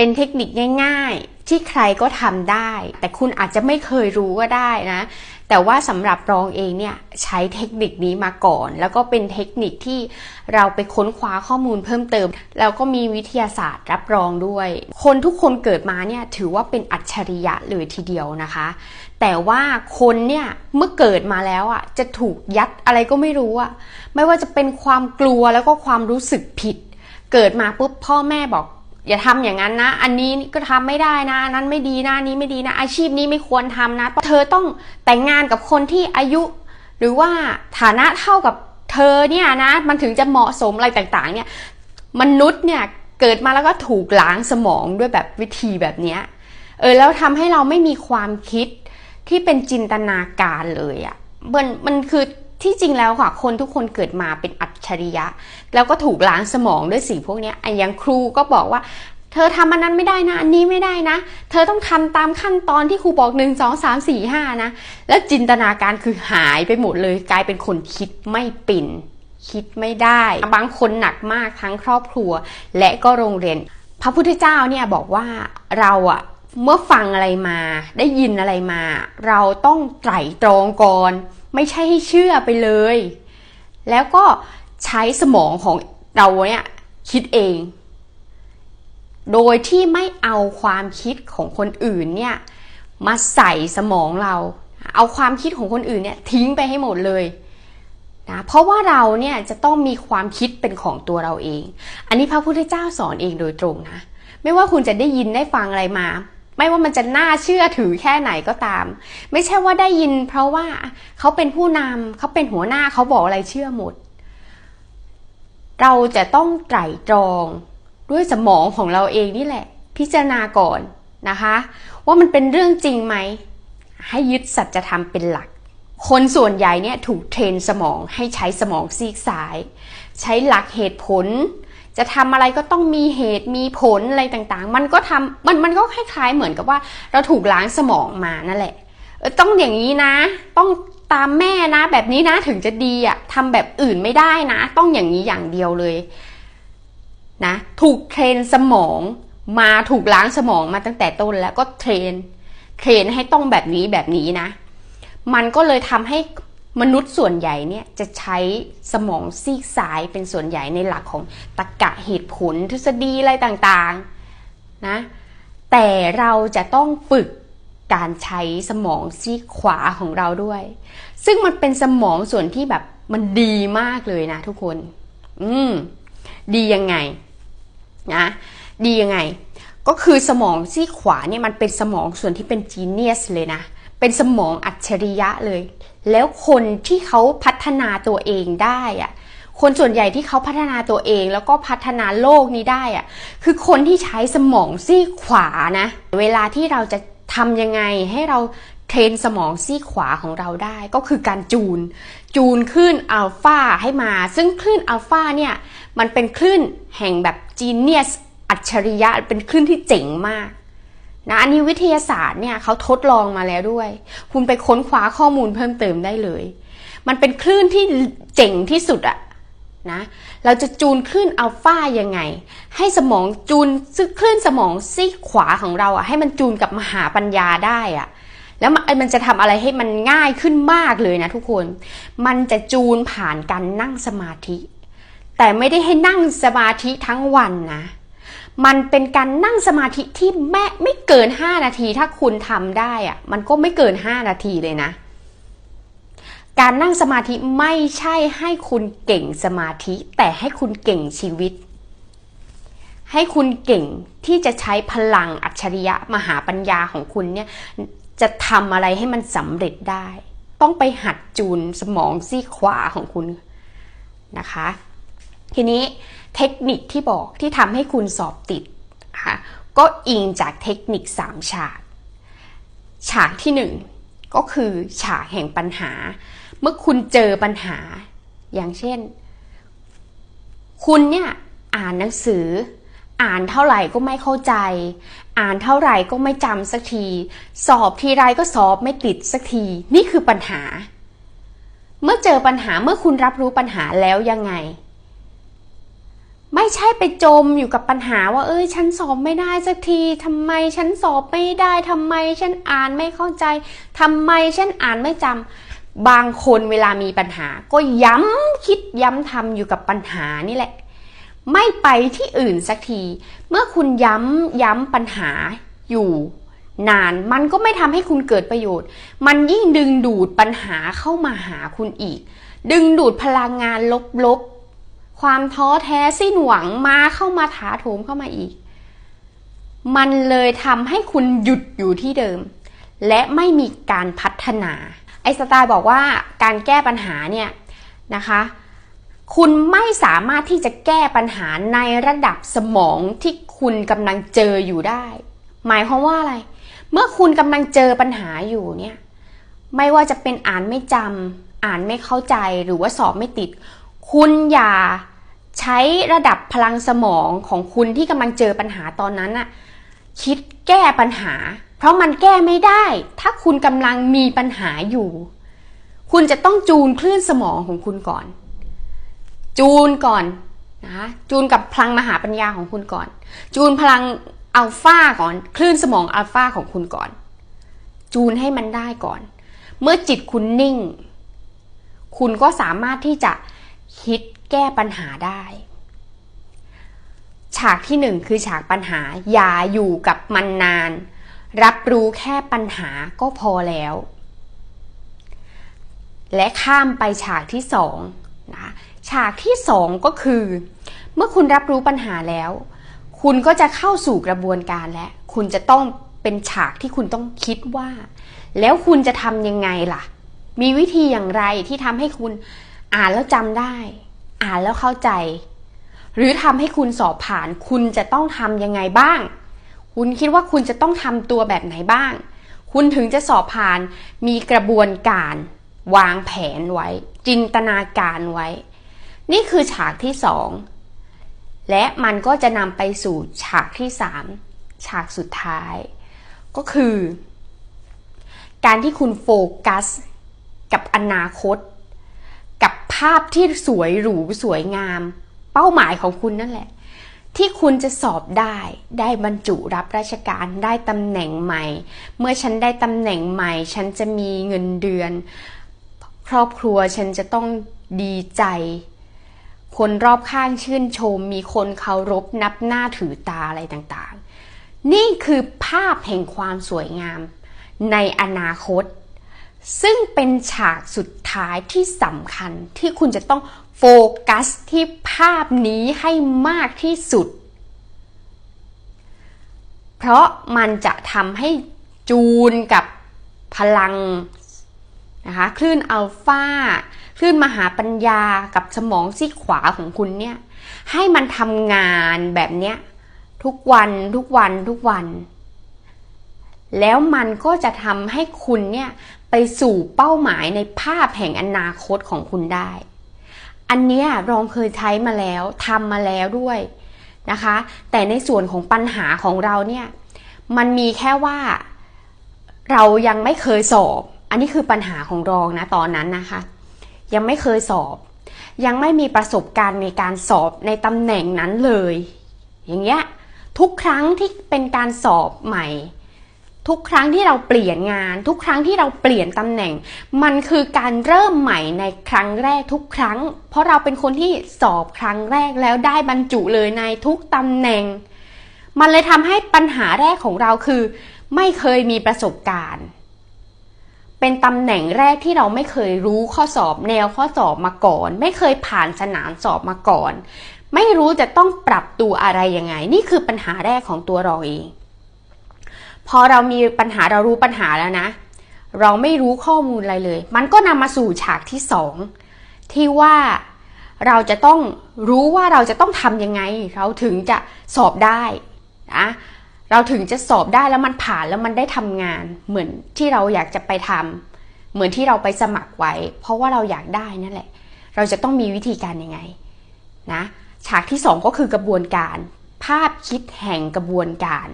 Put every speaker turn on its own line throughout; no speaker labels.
เป็นเทคนิคง่าย ๆ ที่ใครก็ทำได้ แต่คุณอาจจะไม่เคยรู้ก็ได้นะ แต่ว่าสำหรับรองเองเนี่ยใช้เทคนิคนี้มาก่อน แล้วก็เป็นเทคนิคที่เราไปค้นคว้าข้อมูลเพิ่มเติม แล้วก็มีวิทยาศาสตร์รับรองด้วย คนทุกคนเกิดมาเนี่ยถือว่าเป็นอัจฉริยะเลยทีเดียวนะคะ แต่ว่าคนเนี่ยเมื่อเกิดมาแล้วอะจะถูกยัดอะไรก็ไม่รู้อะไม่ว่าจะเป็นความกลัวแล้วก็ความรู้สึกผิด เกิดมาปุ๊บพ่อแม่บอก อย่าทำอย่างนั้นนะ อันนี้ก็ทำไม่ได้นะอันนั้นไม่ดีนะอันนี้ไม่ดีนะ อาชีพนี้ไม่ควรทำนะ เธอต้องแต่งงานกับคนที่อายุ หรือว่าฐานะเท่ากับเธอเนี่ยนะ มันถึงจะเหมาะสมอะไรต่างๆ เนี่ย มนุษย์เนี่ยเกิดมาแล้วก็ถูกล้างสมองด้วยแบบวิธีแบบเนี้ยเออแล้วทำให้เราไม่มีความคิดที่เป็นจินตนาการเลยอะ่ะมันมันคือ ที่จริงแล้วค่ะ คนทุกคนเกิดมาเป็นอัจฉริยะ แล้วก็ถูกล้างสมองด้วยสิ่งพวกนี้ไอ้ยังครูก็บอกว่า เธอทำอันนั้นไม่ได้นะ อันนี้ไม่ได้นะ เธอต้องทำตามขั้นตอนที่ครูบอกหนึ่งสองสามสี่ห้านะ แล้วจินตนาการคือหายไปหมดเลย กลายเป็นคนคิดไม่เป็นคิดไม่ได้ บางคนหนักมากทั้งครอบครัว และก็โรงเรียน พระพุทธเจ้าเนี่ยบอกว่าเราอะเมื่อฟังอะไรมา ได้ยินอะไรมา เราต้องไตร่ตรองก่อน ไม่ใช่ให้เชื่อไปเลย แล้วก็ใช้สมองของเราเนี่ยคิดเอง โดยที่ไม่เอาความคิดของคนอื่นเนี่ยมาใส่สมองเรา เอาความคิดของคนอื่นเนี่ยทิ้งไปให้หมดเลยนะเพราะว่าเราเนี่ยจะต้องมีความคิดเป็นของตัวเราเอง อันนี้พระพุทธเจ้าสอนเองโดยตรงนะ ไม่ว่าคุณจะได้ยินได้ฟังอะไรมา ไม่ว่ามันจะน่าเชื่อถือแค่ไหนก็ตาม ไม่ใช่ว่าได้ยิน เพราะว่าเขาเป็นผู้นำเขาเป็นหัวหน้าเขาบอกอะไรเชื่อหมด เราจะต้องไตร่ตรองด้วยสมองของเราเองนี่แหละ พิจารณาก่อนนะคะ ว่ามันเป็นเรื่องจริงไหม ให้ยึดสัจธรรมเป็นหลัก คนส่วนใหญ่เนี่ยถูกเทรนสมองให้ใช้สมองซีกซ้าย ใช้หลักเหตุผล จะทำอะไรก็ต้องมีเหตุมีผลอะไรต่างๆ มันก็ทำมันมันก็คล้ายๆเหมือนกับว่า เราถูกล้างสมองมานั่นแหละต้องอย่างนี้นะ ต้องตามแม่นะ แบบนี้นะถึงจะดีอะทำแบบอื่นไม่ได้นะ ต้องอย่างนี้อย่างเดียวเลยนะถูกเทรนสมองมาถูกล้างสมองมาตั้งแต่ต้นแล้วก็เทรนเทรนให้ต้องแบบนี้แบบนี้นะ มันก็เลยทำให้ มนุษย์ส่วนใหญ่เนี่ยจะใช้สมองซีกซ้ายเป็นส่วนใหญ่ในหลักของตรรกะเหตุผลทฤษฎีอะไรต่างๆนะแต่เราจะต้องฝึกการใช้สมองซีกขวาของเราด้วย ซึ่งมันเป็นสมองส่วนที่แบบมันดีมากเลยนะทุกคน อืม ดียังไงนะดียังไง ก็คือสมองซีกขวาเนี่ยมันเป็นสมองส่วนที่เป็นจีเนียสเลยนะ เป็นสมองอัจฉริยะเลย แล้วคนที่เขาพัฒนาตัวเองได้อะคนส่วนใหญ่ที่เขาพัฒนาตัวเองแล้วก็พัฒนาโลกนี้ได้อะคือคนที่ใช้สมองซีกขวานะ เวลาที่เราจะทำยังไงให้เราเทรนสมองซีกขวาของเราได้ก็คือการจูน จูนคลื่นอัลฟาให้มา ซึ่งคลื่นอัลฟาเนี่ย มันเป็นคลื่นแห่งแบบจีเนียสอัจฉริยะเป็นคลื่นที่เจ๋งมาก นะอันนี้วิทยาศาสตร์เนี่ยเขาทดลองมาแล้วด้วย คุณไปค้นคว้าข้อมูลเพิ่มเติมได้เลย มันเป็นคลื่นที่เจ๋งที่สุดอะนะเราจะจูนคลื่นอัลฟายังไง ให้สมองจูนซึ่งคลื่นสมองซีกขวาของเราอะให้มันจูนกับมหาปัญญาได้อะแล้วมันจะทำอะไรให้มันง่ายขึ้นมากเลยนะทุกคน มันจะจูนผ่านการนั่งสมาธิ แต่ไม่ได้ให้นั่งสมาธิทั้งวันนะ มันเป็นการนั่งสมาธิที่แม่ไม่เกิน 5 นาที ถ้าคุณทำได้อะมันก็ไม่เกิน 5 นาทีเลยนะ การนั่งสมาธิไม่ใช่ให้คุณเก่งสมาธิ แต่ให้คุณเก่งชีวิต ให้คุณเก่งที่จะใช้พลังอัจฉริยะมหาปัญญาของคุณเนี่ยจะทำอะไรให้มันสำเร็จได้ ต้องไปหัดจูนสมองซี่ขวาของคุณนะคะ ทีนี้เทคนิคที่บอกที่ทำให้คุณสอบติดค่ะก็อิงจากเทคนิค 3 ฉาก ฉากที่ 1 ก็คือฉากแห่งปัญหา เมื่อคุณเจอปัญหา อย่างเช่น คุณเนี่ยอ่านหนังสือ อ่านเท่าไหร่ก็ไม่เข้าใจ อ่านเท่าไหร่ก็ไม่จำสักที สอบทีไรก็สอบไม่ติดสักที นี่คือปัญหา เมื่อเจอปัญหาเมื่อคุณรับรู้ปัญหาแล้วยังไง ไม่ใช่ไปจมอยู่กับปัญหาว่า เอ้ย ฉันสอบไม่ได้สักทีทำไมฉันสอบไม่ได้ทำไมฉันอ่านไม่เข้าใจทำไมฉันอ่านไม่จำบางคนเวลามีปัญหา ก็ย้ำคิดย้ำทำอยู่กับปัญหานี่แหละ ไม่ไปที่อื่นสักที เมื่อคุณย้ำย้ำปัญหาอยู่นานมันก็ไม่ทำให้คุณเกิดประโยชน์ มันยิ่งดึงดูดปัญหาเข้ามาหาคุณอีก ดึงดูดพลังงานลบๆ ความท้อแท้สิ้นหวังมาเข้ามาถาโถมเข้ามาอีก มันเลยทำให้คุณหยุดอยู่ที่เดิม และไม่มีการพัฒนา ไอสไตล์บอกว่าการแก้ปัญหาเนี่ยนะคะ คุณไม่สามารถที่จะแก้ปัญหาในระดับสมองที่คุณกำลังเจออยู่ได้ หมายความว่าอะไร เมื่อคุณกำลังเจอปัญหาอยู่เนี่ย ไม่ว่าจะเป็นอ่านไม่จำอ่านไม่เข้าใจหรือว่าสอบไม่ติด คุณอย่า ใช้ระดับพลังสมองของคุณที่กำลังเจอปัญหาตอนนั้นน่ะคิดแก้ปัญหา เพราะมันแก้ไม่ได้ ถ้าคุณกำลังมีปัญหาอยู่ คุณจะต้องจูนคลื่นสมองของคุณก่อน จูนก่อนนะจูนกับพลังมหาปัญญาของคุณก่อน จูนพลังอัลฟาก่อน คลื่นสมองอัลฟาของคุณก่อน จูนให้มันได้ก่อน เมื่อจิตคุณนิ่ง คุณก็สามารถที่จะคิด แก้ปัญหาได้ ฉากที่หนึ่งคือฉากปัญหา อย่าอยู่กับมันนาน รับรู้แค่ปัญหาก็พอแล้ว และข้ามไปฉากที่สองนะฉากที่สองก็คือ เมื่อคุณรับรู้ปัญหาแล้ว คุณก็จะเข้าสู่กระบวนการและ คุณจะต้องเป็นฉากที่คุณต้องคิดว่า แล้วคุณจะทำยังไงล่ะ มีวิธีอย่างไรที่ทำให้คุณอ่านแล้วจำได้ อ่านแล้วเข้าใจ หรือทำให้คุณสอบผ่าน คุณจะต้องทำยังไงบ้าง คุณคิดว่าคุณจะต้องทำตัวแบบไหนบ้าง คุณถึงจะสอบผ่านมีกระบวนการวางแผนไว้ จินตนาการไว้ นี่คือฉากที่สองและมันก็จะนำไปสู่ฉากที่สามฉากสุดท้าย ก็คือ การที่คุณโฟกัสกับอนาคต ภาพที่สวยหรูสวยงาม เป้าหมายของคุณนั่นแหละ ที่คุณจะสอบได้ ได้บรรจุรับราชการได้ตำแหน่งใหม่ เมื่อฉันได้ตำแหน่งใหม่ ฉันจะมีเงินเดือน ครอบครัวฉันจะต้องดีใจ คนรอบข้างชื่นชม มีคนเคารพนับหน้าถือตาอะไรต่างๆ นี่คือภาพแห่งความสวยงาม ในอนาคต ซึ่งเป็นฉากสุดท้ายที่สำคัญที่คุณจะต้องโฟกัสที่ภาพนี้ให้มากที่สุด เพราะมันจะทำให้จูนกับพลังนะคะคลื่นอัลฟาคลื่นมหาปัญญากับสมองซีขวาของคุณเนี่ยให้มันทำงานแบบเนี้ยทุกวันทุกวันทุกวัน แล้วมันก็จะทำให้คุณเนี่ย ไปสู่เป้าหมายในภาพแห่งอนาคตของคุณได้ อันนี้รองเคยใช้มาแล้วทำมาแล้วด้วยนะคะ แต่ในส่วนของปัญหาของเราเนี่ย มันมีแค่ว่า เรายังไม่เคยสอบ อันนี้คือปัญหาของรองนะตอนนั้นนะคะ ยังไม่เคยสอบ ยังไม่มีประสบการณ์ในการสอบในตำแหน่งนั้นเลย อย่างเงี้ยทุกครั้งที่เป็นการสอบใหม่ ทุกครั้งที่เราเปลี่ยนงาน ทุกครั้งที่เราเปลี่ยนตำแหน่ง มันคือการเริ่มใหม่ในครั้งแรกทุกครั้ง เพราะเราเป็นคนที่สอบครั้งแรกแล้วได้บรรจุเลยในทุกตำแหน่ง มันเลยทำให้ปัญหาแรกของเราคือ ไม่เคยมีประสบการณ์ เป็นตำแหน่งแรกที่เราไม่เคยรู้ข้อสอบแนวข้อสอบมาก่อน ไม่เคยผ่านสนามสอบมาก่อน ไม่รู้จะต้องปรับตัวอะไรยังไง นี่คือปัญหาแรกของตัวเราเอง พอเรามีปัญหาเรารู้ปัญหาแล้วนะ เราไม่รู้ข้อมูลอะไรเลย มันก็นำมาสู่ฉากที่สองที่ว่าเราจะต้องรู้ว่าเราจะต้องทำยังไง เราถึงจะสอบได้นะเราถึงจะสอบได้แล้วมันผ่านแล้วมันได้ทำงาน เหมือนที่เราอยากจะไปทำเหมือนที่เราไปสมัครไว้ เพราะว่าเราอยากได้นั่นแหละ เราจะต้องมีวิธีการยังไงนะฉากที่สองก็คือกระบวนการ ภาพคิดแห่งกระบวนการ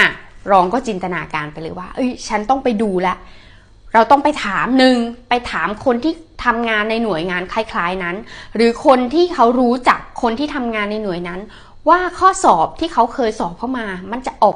อะ รองก็จินตนาการไปเลยว่า เอ้ย ฉันต้องไปดูละ เราต้องไปถามหนึ่งไปถามคนที่ทำงานในหน่วยงานคล้ายๆนั้น หรือคนที่เขารู้จักคนที่ทำงานในหน่วยนั้น ว่าข้อสอบที่เขาเคยสอบเข้ามา มันจะออก